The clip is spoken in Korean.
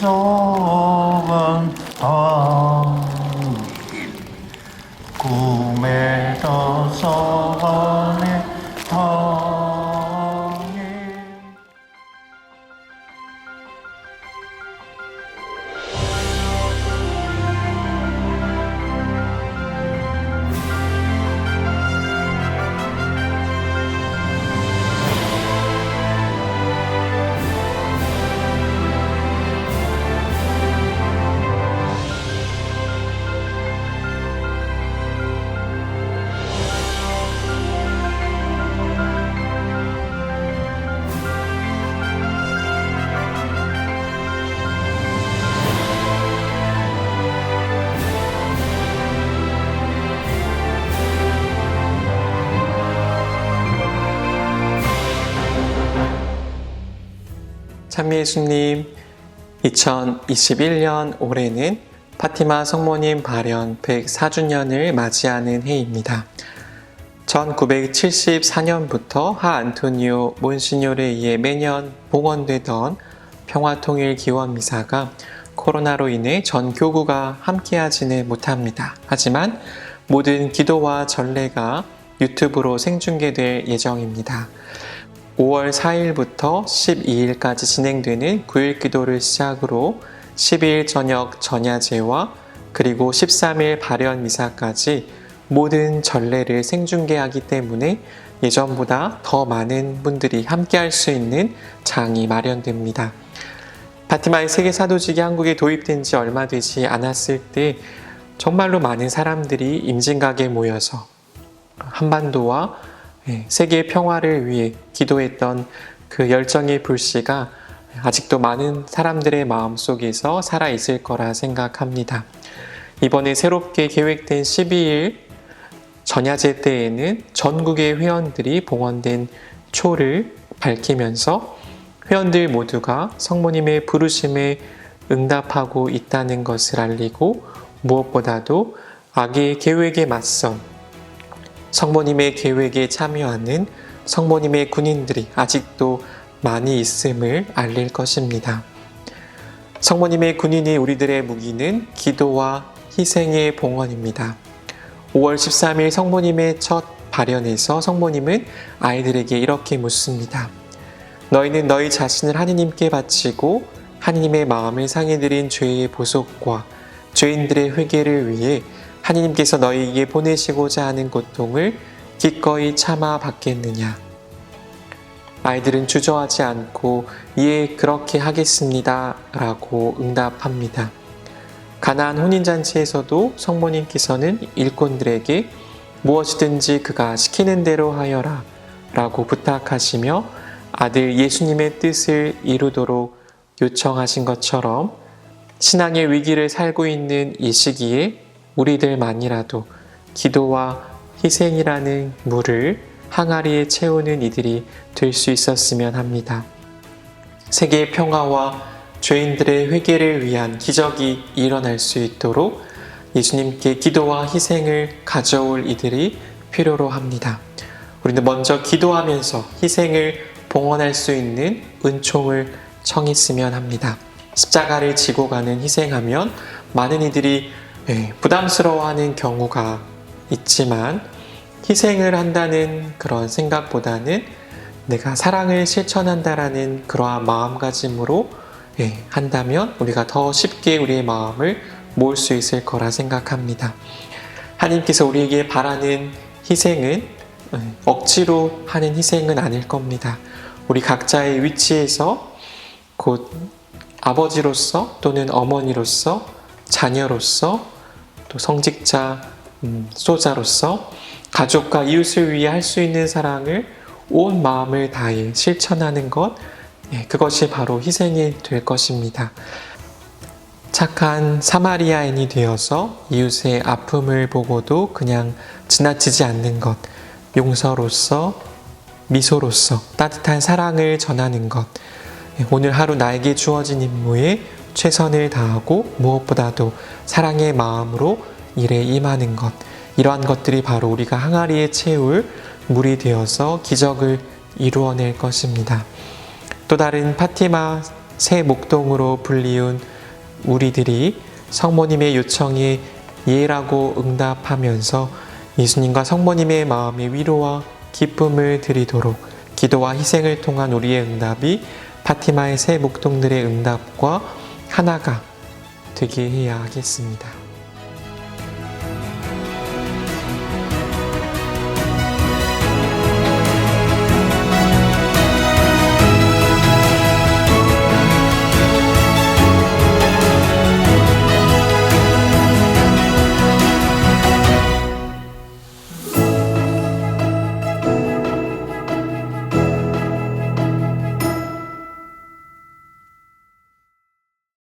소 참 예수님, 2021년 올해는 파티마 성모님 발현 104주년을 맞이하는 해입니다. 1974년부터 하 안토니오 몬시뇨르에 의해 매년 봉헌되던 평화통일 기원 미사가 코로나로 인해 전 교구가 함께하지는 못합니다. 하지만 모든 기도와 전례가 유튜브로 생중계될 예정입니다. 5월 4일부터 12일까지 진행되는 9일 기도를 시작으로 12일 저녁 전야제와 그리고 13일 발연 미사까지 모든 전례를 생중계하기 때문에 예전보다 더 많은 분들이 함께 할 수 있는 장이 마련됩니다. 파티마의 세계 사도직이 한국에 도입된 지 얼마 되지 않았을 때 정말로 많은 사람들이 임진각에 모여서 한반도와 예, 세계 평화를 위해 기도했던 그 열정의 불씨가 아직도 많은 사람들의 마음 속에서 살아 있을 거라 생각합니다. 이번에 새롭게 계획된 12일 전야제 때에는 전국의 회원들이 봉헌된 초를 밝히면서 회원들 모두가 성모님의 부르심에 응답하고 있다는 것을 알리고 무엇보다도 악의 계획에 맞선 성모님의 계획에 참여하는 성모님의 군인들이 아직도 많이 있음을 알릴 것입니다. 성모님의 군인이 우리들의 무기는 기도와 희생의 봉헌입니다. 5월 13일 성모님의 첫 발연에서 성모님은 아이들에게 이렇게 묻습니다. 너희는 너희 자신을 하느님께 바치고 하느님의 마음을 상해드린 죄의 보속과 죄인들의 회개를 위해 하느님께서 너희에게 보내시고자 하는 고통을 기꺼이 참아 받겠느냐? 아이들은 주저하지 않고 예 그렇게 하겠습니다 라고 응답합니다. 가나안 혼인잔치에서도 성모님께서는 일꾼들에게 무엇이든지 그가 시키는 대로 하여라 라고 부탁하시며 아들 예수님의 뜻을 이루도록 요청하신 것처럼 신앙의 위기를 살고 있는 이 시기에 우리들만이라도 기도와 희생이라는 물을 항아리에 채우는 이들이 될 수 있었으면 합니다. 세계의 평화와 죄인들의 회개를 위한 기적이 일어날 수 있도록 예수님께 기도와 희생을 가져올 이들이 필요로 합니다. 우리는 먼저 기도하면서 희생을 봉헌할 수 있는 은총을 청했으면 합니다. 십자가를 지고 가는 희생하면 많은 이들이 예, 부담스러워하는 경우가 있지만 희생을 한다는 그런 생각보다는 내가 사랑을 실천한다라는 그러한 마음가짐으로 예, 한다면 우리가 더 쉽게 우리의 마음을 모을 수 있을 거라 생각합니다. 하나님께서 우리에게 바라는 희생은 예, 억지로 하는 희생은 아닐 겁니다. 우리 각자의 위치에서 곧 아버지로서 또는 어머니로서 자녀로서 또 성직자, 음, 소자로서 가족과 이웃을 위해 할 수 있는 사랑을 온 마음을 다해 실천하는 것, 예, 그것이 바로 희생이 될 것입니다. 착한 사마리아인이 되어서 이웃의 아픔을 보고도 그냥 지나치지 않는 것, 용서로서, 미소로서 따뜻한 사랑을 전하는 것, 예, 오늘 하루 나에게 주어진 임무에 최선을 다하고 무엇보다도 사랑의 마음으로 일에 임하는 것, 이러한 것들이 바로 우리가 항아리에 채울 물이 되어서 기적을 이루어낼 것입니다. 또 다른 파티마 새 목동으로 불리운 우리들이 성모님의 요청에 예라고 응답하면서 예수님과 성모님의 마음의 위로와 기쁨을 드리도록 기도와 희생을 통한 우리의 응답이 파티마의 새 목동들의 응답과 하나가 되게 해야 하겠습니다.